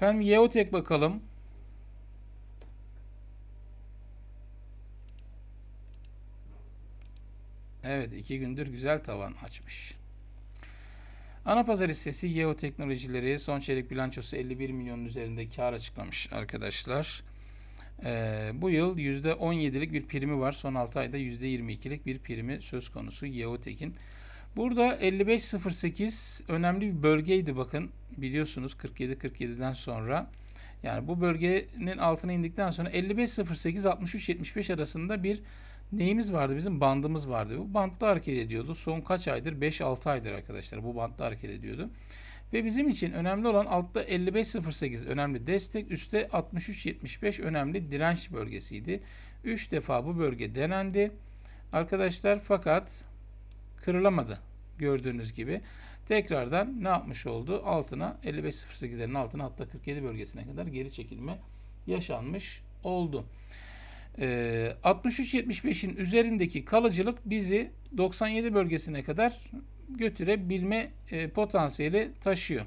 Efendim Yeotek bakalım. Evet iki gündür güzel tavan açmış. Ana pazar hissesi Yeo Teknolojileri son çeyrek bilançosu 51 milyonun üzerinde kar açıklamış arkadaşlar. Ee, bu yıl %17'lik bir primi var. Son 6 ayda %22'lik bir primi söz konusu Yeotek'in. Burada 55.08 önemli bir bölgeydi bakın. Biliyorsunuz 47-47'den sonra. Yani bu bölgenin altına indikten sonra 55.08-63.75 arasında bir neyimiz vardı? Bizim bandımız vardı. Bu bantta hareket ediyordu. Son kaç aydır? 5-6 aydır arkadaşlar. Bu bantta hareket ediyordu. Ve bizim için önemli olan altta 55.08 önemli destek, üstte 63.75 önemli direnç bölgesiydi. 3 defa bu bölge denendi. Arkadaşlar fakat kırılamadı gördüğünüz gibi. Tekrardan ne yapmış oldu? Altına 55.08'lerin altına hatta 47 bölgesine kadar geri çekilme yaşanmış oldu. Ee, 63.75'in üzerindeki kalıcılık bizi 97 bölgesine kadar götürebilme e, potansiyeli taşıyor.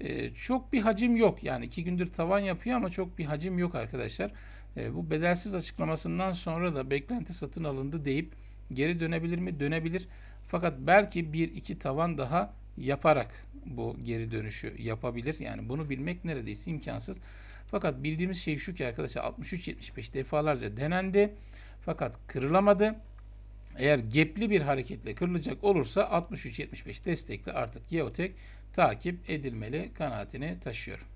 E, çok bir hacim yok. Yani iki gündür tavan yapıyor ama çok bir hacim yok arkadaşlar. E, bu bedelsiz açıklamasından sonra da beklenti satın alındı deyip geri dönebilir mi? Dönebilir. Fakat belki bir iki tavan daha yaparak bu geri dönüşü yapabilir. Yani bunu bilmek neredeyse imkansız. Fakat bildiğimiz şey şu ki arkadaşlar 63-75 defalarca denendi. Fakat kırılamadı. Eğer gepli bir hareketle kırılacak olursa 63-75 destekli artık Geotek takip edilmeli kanaatini taşıyorum.